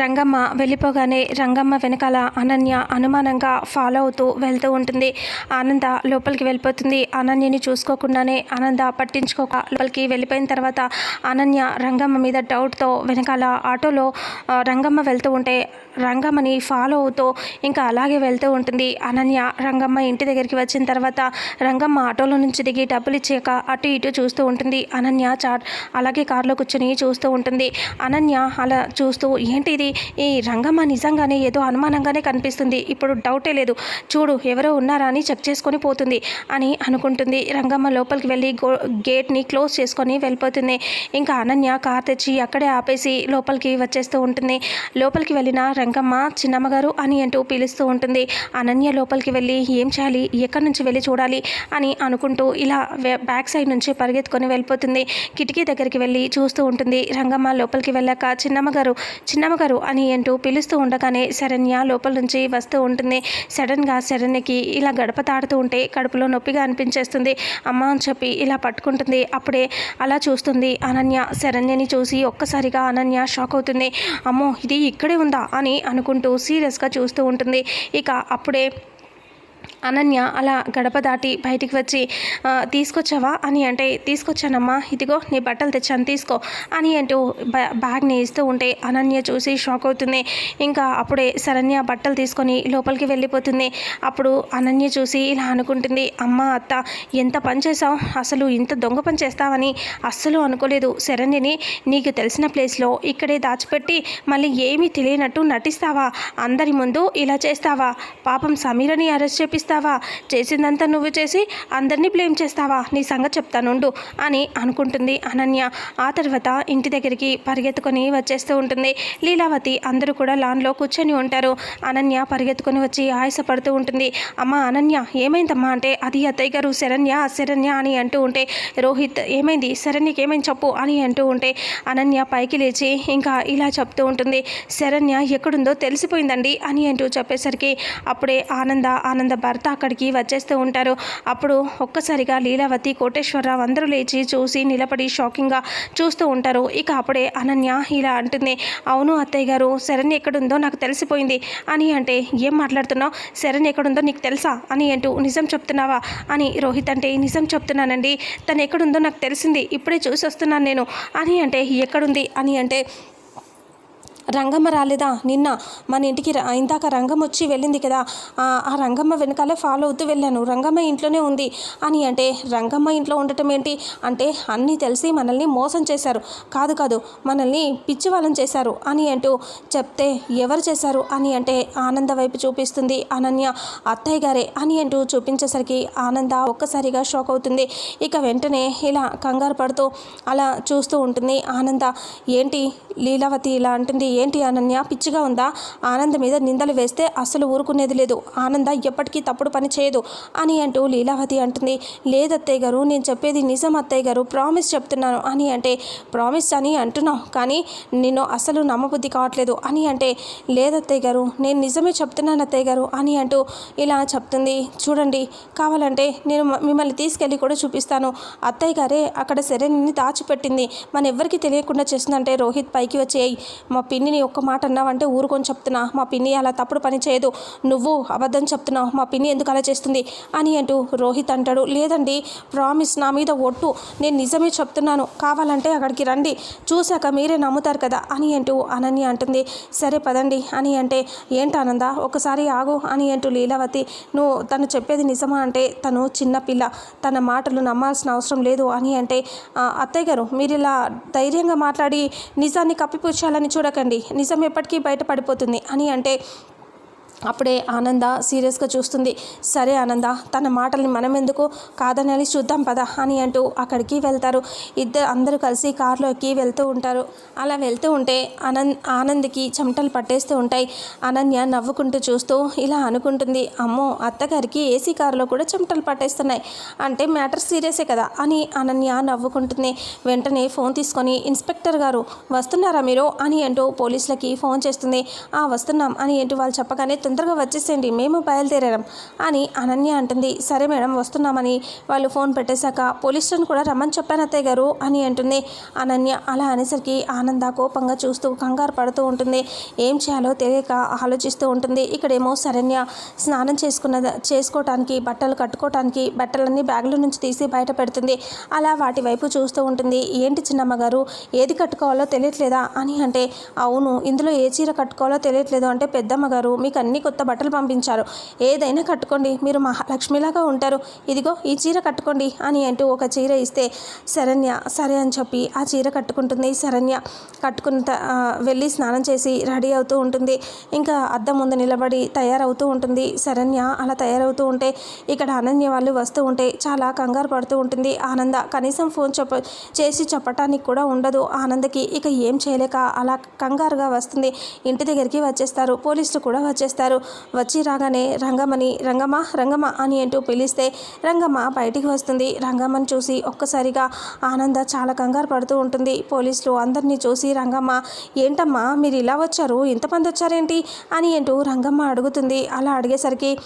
రంగమ్మ వెళ్ళిపోగానే రంగమ్మ వెనకాల అనన్య అనుమానంగా ఫాలో అవుతూ వెళ్తూ ఉంటుంది. ఆనంద లోపలికి వెళ్ళిపోతుంది. అనన్యని చూసుకోకుండానే ఆనంద పట్టించుకోక లోపలికి వెళ్ళిపోయిన తర్వాత అనన్య రంగమ్మ మీద డౌట్తో వెనకాల ఆటోలో రంగమ్మ వెళ్తూ ఉంటే రంగమ్మని ఫాలో అవుతూ ఇంకా అలాగే వెళ్తూ ఉంటుంది. అనన్య రంగమ్మ ఇంటి దగ్గరికి వచ్చిన తర్వాత రంగమ్మ ఆటోలో నుంచి దిగి డబ్బులు ఇచ్చాక అటు ఇటు చూస్తూ ఉంటుంది. అనన్య చాట్ అలాగే కారులో కూర్చొని చూస్తూ ఉంటుంది. అనన్య అలా చూస్తూ ఏంటి ఇది ఈ రంగమ్మ నిజంగానే ఏదో అనుమానంగానే కనిపిస్తుంది. ఇప్పుడు డౌటే లేదు. చూడు ఎవరో ఉన్నారా అని చెక్ చేసుకొని పోతుంది అని అనుకుంటుంది. రంగమ్మ లోపలికి వెళ్ళి గో గేట్ని క్లోజ్ చేసుకొని వెళ్ళిపోతుంది. ఇంకా అనన్య కార్ తెచ్చి అక్కడే ఆపేసి లోపలికి వచ్చేస్తూ ఉంటుంది. లోపలికి వెళ్ళిన రంగమ్మ చిన్నమ్మగారు అని అంటూ పిలుస్తూ ఉంటుంది. అనన్య లోపలికి వెళ్ళి ఏం చేయాలి? ఎక్కడి నుంచి వెళ్ళి చూడాలి? అని అనుకుంటూ ఇలా బ్యాక్ సైడ్ నుంచి పరిగెత్తుకొని వెళ్ళిపోతుంది. కిటికీ దగ్గరికి వెళ్ళి చూస్తూ ఉంటుంది. రంగమ్మ లోపలికి వెళ్ళాక చిన్నమ్మగారు చిన్నమ్మగారు అని అంటూ పిలుస్తూ ఉండగానే శరణ్య లోపల నుంచి వస్తూ ఉంటుంది. సడన్గా శరణ్యకి ఇలా గడప తాడుతూ ఉంటే కడుపులో నొప్పిగా అనిపించేస్తుంది. అమ్మ అని చెప్పి ఇలా పట్టుకుంటుంది. అప్పుడే అలా చూస్తుంది అనన్య. శరణ్యని చూసి ఒక్కసారిగా అనన్య షాక్ అవుతుంది. అమ్మో ఇది ఇక్కడే ఉందా? అని అనుకుంటూ సీరియస్గా చూస్తూ ఉంటుంది. ఇక అప్పుడే అనన్య అలా గడప దాటి బయటికి వచ్చి తీసుకొచ్చావా? అని అంటే తీసుకొచ్చానమ్మా. ఇదిగో నీ బట్టలు తెచ్చాను తీసుకో. అని అంటూ బ్యాగ్ని ఇస్తూ ఉంటే అనన్య చూసి షాక్ అవుతుంది. ఇంకా అప్పుడే శరణ్య బట్టలు తీసుకొని లోపలికి వెళ్ళిపోతుంది. అప్పుడు అనన్య చూసి ఇలా అనుకుంటుంది అమ్మ అత్త ఎంత పని చేసావు అసలు ఇంత దొంగ పని చేస్తావని అస్సలు అనుకోలేదు. శరణ్యని నీకు తెలిసిన ప్లేస్లో ఇక్కడే దాచిపెట్టి మళ్ళీ ఏమీ తెలియనట్టు నటిస్తావా? అందరి ముందు ఇలా చేస్తావా? పాపం సమీరని అరెస్ట్ చేపిస్తావా చేసిందంతా నువ్వు చేసి అందరినీ బ్లేమ్ చేస్తావా? నీ సంగతి చెప్తానుండు అని అనుకుంటుంది అనన్య. ఆ తర్వాత ఇంటి దగ్గరికి పరిగెత్తుకొని వచ్చేస్తూ ఉంటుంది. లీలావతి అందరూ కూడా లాన్లో కూర్చొని ఉంటారు. అనన్య పరిగెత్తుకొని వచ్చి ఆయాసపడుతూ ఉంటుంది. అమ్మ అనన్య ఏమైందమ్మా అంటే అది అత్తయ్య గారు శరణ్య శరణ్య అని అంటూ ఉంటే రోహిత్ ఏమైంది? శరణ్యకి ఏమైంది చెప్పు అని అంటూ ఉంటే అనన్య పైకి లేచి ఇంకా ఇలా చెప్తూ ఉంటుంది. శరణ్య ఎక్కడుందో తెలిసిపోయిందండి అని అంటూ చెప్పేసరికి అప్పుడే ఆనంద ఆనంద భర్త అక్కడికి వచ్చేస్తూ ఉంటారు. అప్పుడు ఒక్కసారిగా లీలావతి కోటేశ్వరరావు అందరూ లేచి చూసి నిలబడి షాకింగ్గా చూస్తూ ఉంటారు. ఇక అప్పుడే అనన్య ఇలా అంటుంది అవును అత్తయ్య గారు శరణ్ ఎక్కడుందో నాకు తెలిసిపోయింది. అని అంటే ఏం మాట్లాడుతున్నావు? శరణ్ ఎక్కడుందో నీకు తెలుసా? అని అంటూ నిజం చెప్తున్నావా? అని రోహిత్ అంటే నిజం చెప్తున్నానండి. తను ఎక్కడుందో నాకు తెలిసింది. ఇప్పుడే చూసి వస్తున్నాను నేను. అని అంటే ఎక్కడుంది? అని అంటే రంగమ్మ రాలేదా? నిన్న మన ఇంటికి ఇందాక రంగం వచ్చి వెళ్ళింది కదా. ఆ ఆ రంగమ్మ వెనకాలే ఫాలో అవుతూ వెళ్ళాను. రంగమ్మ ఇంట్లోనే ఉంది అని అంటే రంగమ్మ ఇంట్లో ఉండటం ఏంటి? అంటే అన్నీ తెలిసి మనల్ని మోసం చేశారు. కాదు కాదు మనల్ని పిచ్చి వాళ్ళని చేశారు అని అంటూ చెప్తే ఎవరు చేశారు అని అంటే ఆనంద వైపు చూపిస్తుంది అనన్య అత్తయ్య గారే అని అంటూ చూపించేసరికి ఆనంద ఒక్కసారిగా షాక్ అవుతుంది. ఇక వెంటనే ఇలా కంగారు పడుతూ అలా చూస్తూ ఉంటుంది ఆనంద. ఏంటి లీలావతి ఇలా అంటుంది? ఏంటి అనన్య? పిచ్చిగా ఉందా? ఆనంద్ మీద నిందలు వేస్తే అస్సలు ఊరుకునేది లేదు. ఆనంద ఎప్పటికీ తప్పుడు పని చేయదు అని అంటూ లీలావతి అంటుంది. లేదు అత్తయ్య గారు నేను చెప్పేది నిజం అత్తయ్య గారు. ప్రామిస్ చెప్తున్నాను అని అంటే ప్రామిస్ అని అంటున్నావు కానీ నేను అసలు నమ్మబుద్ధి కావట్లేదు అని అంటే లేదత్తయ్య గారు నేను నిజమే చెప్తున్నాను అత్తయ్య గారు అని అంటూ ఇలా చెప్తుంది. చూడండి కావాలంటే నేను మిమ్మల్ని తీసుకెళ్ళి కూడా చూపిస్తాను. అత్తయ్య గారే అక్కడ శరణ్యని దాచిపెట్టింది. మన ఎవ్వరికి తెలియకుండా చేస్తుందంటే రోహిత్ పైకి వచ్చేయి. మా మా పిన్నిని ఒక్క మాట అన్నావంటే ఊరుకొని చెప్తున్నా మా పిన్ని అలా తప్పుడు పని చేయదు నువ్వు అబద్ధం చెప్తున్నావు మా పిన్ని ఎందుకు అలా చేస్తుంది అని అంటూ రోహిత్ అంటాడు. లేదండి ప్రామిస్ నా మీద ఒట్టు నేను నిజమే చెప్తున్నాను కావాలంటే అక్కడికి రండి చూశాక మీరే నమ్ముతారు కదా అని అంటూ అనన్య అంటుంది. సరే పదండి అని అంటే ఏంటి ఆనంద ఒకసారి ఆగు అని అంటూ లీలావతి నువ్వు తను చెప్పేది నిజమా అంటే తను చిన్న పిల్ల తన మాటలు నమ్మాల్సిన అవసరం లేదు అని అంటే అత్తయ్య గారు మీరు ఇలా ధైర్యంగా మాట్లాడి నిజాన్ని కప్పిపుచ్చాలని చూడకండి నిజం ఎప్పటికీ బయటపడిపోతుంది అని అంటే అప్పుడే ఆనంద సీరియస్గా చూస్తుంది. సరే ఆనంద తన మాటల్ని మనం ఎందుకు కాదనాలి చూద్దాం పద అని అంటూ అక్కడికి వెళ్తారు. ఇద్దరు అందరూ కలిసి కారులోకి వెళ్తూ ఉంటారు. అలా వెళ్తూ ఉంటే ఆనంద్ ఆనంద్కి చెమటలు పట్టేస్తూ ఉంటాయి. అనన్య నవ్వుకుంటూ చూస్తూ ఇలా అనుకుంటుంది అమ్మో అత్తగారికి ఏసీ కారులో కూడా చెమటలు పట్టేస్తున్నాయి. అంటే మ్యాటర్ సీరియసే కదా అని అనన్య నవ్వుకుంటుంది. వెంటనే ఫోన్ తీసుకొని ఇన్స్పెక్టర్ గారు వస్తున్నారా మీరు? అని అంటూ పోలీసులకి ఫోన్ చేస్తుంది. ఆ వస్తున్నాం అని అంటూ వాళ్ళు చెప్పగానే తొందరగా వచ్చేసేయండి మేము బయలుదేరాం అని అనన్య అంటుంది. సరే మేడం వస్తున్నామని వాళ్ళు ఫోన్ పెట్టేశాక పోలీస్ స్టేషన్ కూడా రమ్మని చెప్పాను అత్తయ్య గారు అని అంటుంది. అనన్య అలా అనేసరికి ఆనంద కోపంగా చూస్తూ కంగారు పడుతూ ఉంటుంది. ఏం చేయాలో తెలియక ఆలోచిస్తూ ఉంటుంది. ఇక్కడేమో శరణ్య స్నానం చేసుకున్న చేసుకోవటానికి బట్టలు కట్టుకోవటానికి బట్టలన్నీ బ్యాగుల నుంచి తీసి బయట పెడుతుంది. అలా వాటి వైపు చూస్తూ ఉంటుంది. ఏంటి చిన్నమ్మ గారు ఏది కట్టుకోవాలో తెలియట్లేదా అని అంటే అవును ఇందులో ఏ చీర కట్టుకోవాలో తెలియట్లేదు అంటే పెద్దమ్మ గారు మీకు అన్ని కొత్త బట్టలు పంపించారు. ఏదైనా కట్టుకోండి మీరు మహాలక్ష్మిలాగా ఉంటారు. ఇదిగో ఈ చీర కట్టుకోండి అని అంటూ ఒక చీర ఇస్తే శరణ్య సరే అని చెప్పి ఆ చీర కట్టుకుంటుంది. శరణ్య కట్టుకున్న వెళ్ళి స్నానం చేసి రెడీ అవుతూ ఉంటుంది. ఇంకా అద్దం ముందు నిలబడి తయారవుతూ ఉంటుంది. శరణ్య అలా తయారవుతూ ఉంటే ఇక్కడ అనన్య వాళ్ళు వస్తూ ఉంటే చాలా కంగారు పడుతూ ఉంటుంది. ఆనంద కనీసం ఫోన్ చెప్ప చేసి చెప్పటానికి కూడా ఉండదు. ఆనందకి ఇక ఏం చేయలేక అలా కంగారుగా వస్తుంది. ఇంటి దగ్గరికి వచ్చేస్తారు. పోలీసులు కూడా వచ్చేస్తారు. వచ్చి రాగానే రంగమ్మని రంగమ్మ రంగమ్మ అని అంటూ పిలిస్తే రంగమ్మ బయటికి వస్తుంది. రంగమ్మని చూసి ఒక్కసారిగా ఆనంద చాలా కంగారు పడుతూ ఉంటుంది. పోలీసులు అందరినీ చూసి రంగమ్మ ఏంటమ్మా మీరు ఇలా వచ్చారు? ఇంతమంది వచ్చారేంటి? అని అంటూ రంగమ్మ అడుగుతుంది. అలా అడిగేసరికి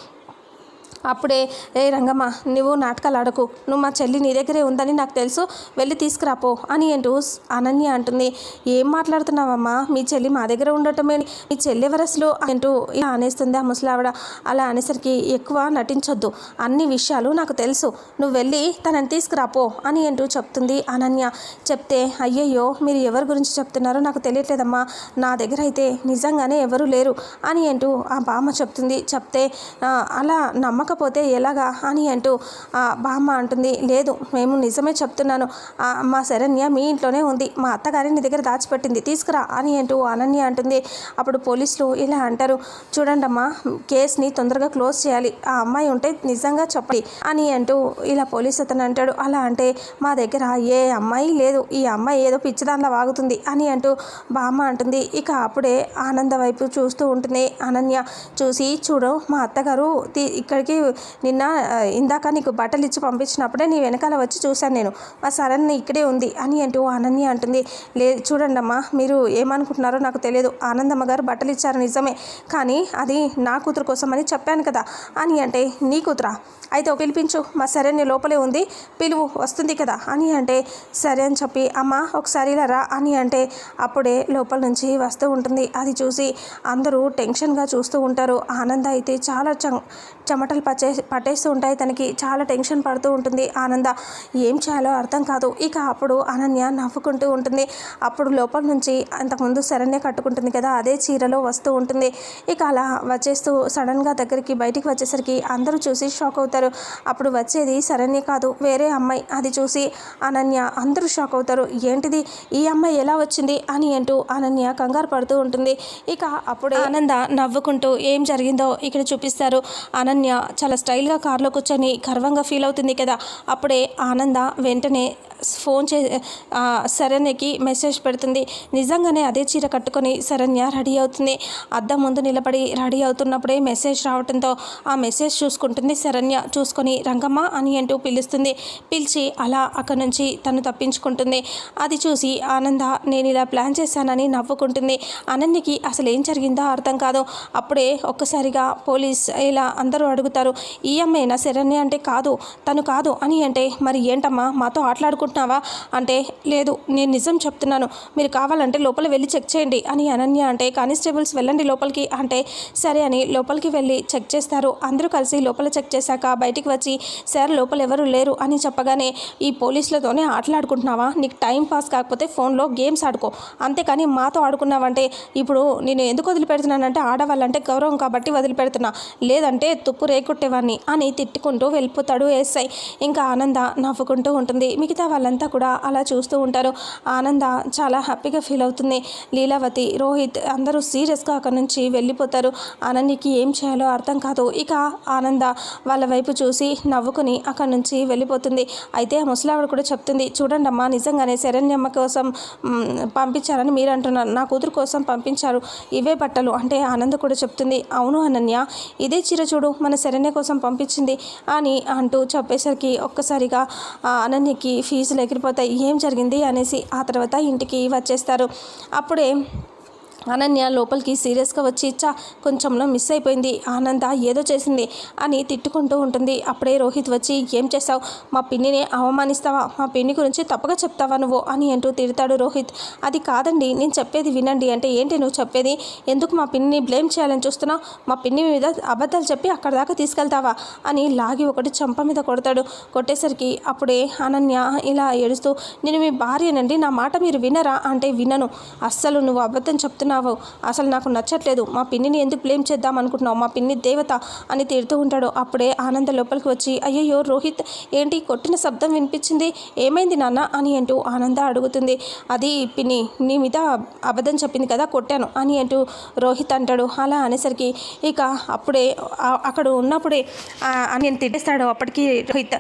అప్పుడే ఏ రంగమ్మ నువ్వు నాటకాలు ఆడకు. నువ్వు మా చెల్లి నీ దగ్గరే ఉందని నాకు తెలుసు. వెళ్ళి తీసుకురాపో అని అంటూ అనన్య అంటుంది. ఏం మాట్లాడుతున్నావమ్మా? మీ చెల్లి మా దగ్గర ఉండటమే మీ చెల్లి వరసలు అంటూ ఇలా అనేస్తుంది ఆ ముసలావిడ. అలా అనేసరికి ఎక్కువ నటించొద్దు. అన్ని విషయాలు నాకు తెలుసు. నువ్వు వెళ్ళి తనని తీసుకురాపో అని అంటూ చెప్తుంది అనన్య. చెప్తే అయ్యయ్యో మీరు ఎవరి గురించి చెప్తున్నారో నాకు తెలియట్లేదమ్మా. నా దగ్గర అయితే నిజంగానే ఎవరు లేరు అని అంటూ ఆ బామ్మ చెప్తుంది. చెప్తే అలా నమ్మక నమ్మకపోతే ఎలాగా? అని అంటూ బామ్మ అంటుంది లేదు మేము నిజమే చెప్తున్నాను. మా శరణ్య మీ ఇంట్లోనే ఉంది. మా అత్తగారి నీ దగ్గర దాచిపెట్టింది. తీసుకురా అని అంటూ అనన్య అంటుంది. అప్పుడు పోలీసులు ఇలా అంటారు చూడండమ్మా కేసుని తొందరగా క్లోజ్ చేయాలి. ఆ అమ్మాయి ఉంటే నిజంగా చెప్పండి అని అంటూ ఇలా పోలీస్ అతను అంటాడు. అలా అంటే మా దగ్గర ఏ అమ్మాయి లేదు. ఈ అమ్మాయి ఏదో పిచ్చిదానిలా వాగుతుంది అని అంటూ బామ్మ అంటుంది. ఇక అప్పుడే ఆనంద వైపు చూస్తూ ఉంటుంది అనన్య. చూసి చూడు మా అత్తగారు ఇక్కడికి నిన్న ఇందాక నీకు బట్టలు ఇచ్చి పంపించినప్పుడే నీ వెనకాల వచ్చి చూశాను నేను. మా సరణ్ ఇక్కడే ఉంది అని అంటూ అనన్య అంటుంది. లే చూడండమ్మా మీరు ఏమనుకుంటున్నారో నాకు తెలియదు. ఆనందమ్మ గారు బట్టలు ఇచ్చారు నిజమే కానీ అది నా కూతురు కోసం అని చెప్పాను కదా అని అంటే నీ కూతురా? అయితే పిలిపించు. మా శరణ్య లోపలే ఉంది పిలువు వస్తుంది కదా అని అంటే సరే అని చెప్పి అమ్మ ఒకసారి ఇలా రా అని అంటే అప్పుడే లోపల నుంచి వస్తూ ఉంటుంది. అది చూసి అందరూ టెన్షన్గా చూస్తూ ఉంటారు. ఆనంద అయితే చాలా చం చెమటలు పచ్చే పట్టేస్తూ ఉంటాయి. తనకి చాలా టెన్షన్ పడుతూ ఉంటుంది. ఆనంద ఏం చేయాలో అర్థం కాదు. ఇక అప్పుడు అనన్య నవ్వుకుంటూ ఉంటుంది. అప్పుడు లోపల నుంచి అంతకుముందు శరణ్య కట్టుకుంటుంది కదా అదే చీరలో వస్తూ ఉంటుంది. ఇక అలా వచ్చేస్తూ సడన్గా దగ్గరికి బయటికి వచ్చేసరికి అందరూ చూసి షాక్ అవుతారు. అప్పుడు వచ్చేది శరణ్య కాదు వేరే అమ్మాయి. అది చూసి అనన్య అందరూ షాక్ అవుతారు. ఏంటిది? ఈ అమ్మాయి ఎలా వచ్చింది? అని అంటూ అనన్య కంగారు పడుతూ ఉంటుంది. ఇక అప్పుడు ఆనంద నవ్వుకుంటూ ఏం జరిగిందో ఇక్కడ చూపిస్తారు. అనన్య చాలా స్టైల్గా కార్లో కూర్చొని గర్వంగా ఫీల్ అవుతుంది కదా. అప్పుడే ఆనంద వెంటనే ఫోన్ చే శరణ్యకి మెసేజ్ పెడుతుంది. నిజంగానే అదే చీర కట్టుకొని శరణ్య రెడీ అవుతుంది. అద్దం ముందు నిలబడి రెడీ అవుతున్నప్పుడే మెసేజ్ రావడంతో ఆ మెసేజ్ చూసుకుంటుంది శరణ్య. చూసుకొని రంగమ్మ అని అంటూ పిలుస్తుంది. పిలిచి అలా అక్కడి నుంచి తను తప్పించుకుంటుంది. అది చూసి ఆనంద నేను ఇలా ప్లాన్ చేశానని నవ్వుకుంటుంది. అనన్యకి అసలు ఏం జరిగిందో అర్థం కాదు. అప్పుడే ఒక్కసారిగా పోలీస్ ఇలా అందరూ అడుగుతారు ఈ అమ్మాయినా శరణ్య అంటే కాదు తను కాదు అని అంటే మరి ఏంటమ్మా మాతో ఆటలాడుకుంటున్నావా? అంటే లేదు నేను నిజం చెప్తున్నాను. మీరు కావాలంటే లోపల వెళ్ళి చెక్ చేయండి అని అనన్య అంటే కానిస్టేబుల్స్ వెళ్ళండి లోపలికి అంటే సరే అని లోపలికి వెళ్ళి చెక్ చేస్తారు. అందరూ కలిసి లోపల చెక్ చేశాక బయటికి వచ్చి సార్ లోపల ఎవరు లేరు అని చెప్పగానే ఈ పోలీసులతోనే ఆటలాడుకుంటున్నావా? నీకు టైం పాస్ కాకపోతే ఫోన్లో గేమ్స్ ఆడుకో. అంతేకాని మాతో ఆడుకున్నావంటే ఇప్పుడు నేను ఎందుకు వదిలిపెడుతున్నానంటే ఆడవాళ్ళంటే గౌరవం కాబట్టి వదిలిపెడుతున్నా. లేదంటే తుప్పు కొట్టేవాడిని అని తిట్టుకుంటూ వెళ్ళిపోతాడు ఎస్ఐ ఇంకా ఆనంద నవ్వుకుంటూ ఉంటుంది. మిగతా వాళ్ళంతా కూడా అలా చూస్తూ ఉంటారు. ఆనంద చాలా హ్యాపీగా ఫీల్ అవుతుంది. లీలావతి రోహిత్ అందరూ సీరియస్గా అక్కడి నుంచి వెళ్ళిపోతారు. ఆనందికి ఏం చేయాలో అర్థం కాదు. ఇక ఆనంద వాళ్ళ వైపు చూసి నవ్వుకుని అక్కడి నుంచి వెళ్ళిపోతుంది. అయితే ఆ ముసలావిడ కూడా చెప్తుంది చూడండి అమ్మా నిజంగానే శరణ్యమ్మ కోసం పంపించారని మీరు అంటున్నారు. నా కూతురు కోసం పంపించారు. ఇవే బట్టలు. అంటే ఆనంద కూడా చెప్తుంది అవును అనన్య ఇదే చీర చూడు. మన శరణ్య కోసం పంపించింది అని అంటూ చెప్పేసరికి ఒక్కసారిగా అనన్యకి ఫీజులు ఎగిరిపోతాయి ఏం జరిగింది? అనేసి ఆ తర్వాత ఇంటికి వచ్చేస్తారు. అప్పుడే అనన్య లోపలికి సీరియస్గా వచ్చి ఇచ్చా కొంచెంలో మిస్ అయిపోయింది ఆనంద ఏదో చేసింది అని తిట్టుకుంటూ ఉంటుంది. అప్పుడే రోహిత్ వచ్చి ఏం చేస్తావు మా పిన్నిని అవమానిస్తావా? మా పిన్ని గురించి తప్పగా చెప్తావా నువ్వు? అని అంటూ తిడతాడు రోహిత్. అది కాదండి నేను చెప్పేది వినండి. అంటే ఏంటి నువ్వు చెప్పేది? ఎందుకు మా పిన్నిని బ్లేమ్ చేయాలని చూస్తున్నావు? మా పిన్ని మీద అబద్ధాలు చెప్పి అక్కడ దాకా తీసుకెళ్తావా? అని లాగి ఒకటి చంప మీద కొడతాడు. కొట్టేసరికి అప్పుడే అనన్య ఇలా ఏడుస్తూ నేను మీ భార్యనండి నా మాట మీరు వినరా? అంటే వినను. అస్సలు నువ్వు అబద్ధం చెప్తున్నావు అసలు నాకు నచ్చట్లేదు. మా పిన్నిని ఎందుకు బ్లేమ్ చేద్దాం అనుకుంటున్నావు? మా పిన్ని దేవత అని తిడుతూ ఉంటాడు. అప్పుడే ఆనంద లోపలికి వచ్చి అయ్యయ్యో రోహిత్ ఏంటి కొట్టిన శబ్దం వినిపించింది? ఏమైంది నాన్న? అని అంటూ ఆనంద అడుగుతుంది. అది పిన్ని నీ మీద అబద్ధం చెప్పింది కదా కొట్టాను అని అంటూ రోహిత్ అంటాడు. అలా అనేసరికి ఇక అప్పుడే అక్కడ ఉన్నప్పుడే ఆ, అని తిట్టేస్తాడు. అప్పటికి రోహిత్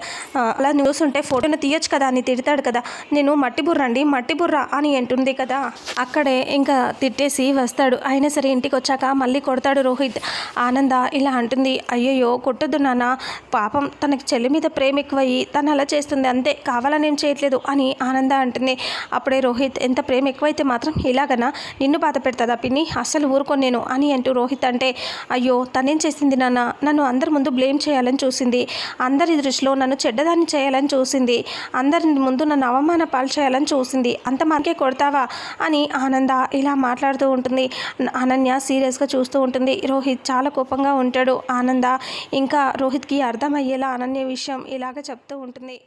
అలా న్యూస్ ఉంటే ఫోటోను తీయొచ్చు కదా అని తిడతాడు కదా. నేను మట్టి బుర్ర అండి మట్టి బుర్ర అని అంటుంది కదా. అక్కడే ఇంకా తిట్టేసి వస్తాడు. అయినా సరే ఇంటికి వచ్చాక మళ్ళీ కొడతాడు రోహిత్. ఆనంద ఇలా అంటుంది అయ్యయ్యో కొట్టొద్దు నాన్న. పాపం తనకి చెల్లి మీద ప్రేమ ఎక్కువయ్యి తను అలా చేస్తుంది. అంతే కావాలని ఏం చేయట్లేదు అని ఆనంద అంటుంది. అప్పుడే రోహిత్ ఎంత ప్రేమ ఎక్కువైతే మాత్రం ఇలాగనా? నిన్ను బాధ పెడతాదా పిన్ని? అస్సలు ఊరుకొని నేను అని అంటూ రోహిత్ అంటే అయ్యో తనేం చేసింది నాన్న? నన్ను అందరి ముందు బ్లేమ్ చేయాలని చూసింది. అందరి దృష్టిలో నన్ను చెడ్డదాన్ని చేయాలని చూసింది. అందరి ముందు నన్ను అవమాన పాలు చేయాలని చూసింది. అంత మనకే కొడతావా? అని ఆనంద ఇలా మాట్లాడుతూ ఉంటుంది. అనన్య సీరియస్గా చూస్తూ ఉంటుంది. రోహిత్ చాలా కోపంగా ఉంటాడు. ఆనంద ఇంకా రోహిత్కి అర్థమయ్యేలా అనన్య విషయం ఇలాగ చెప్తూ ఉంటుంది.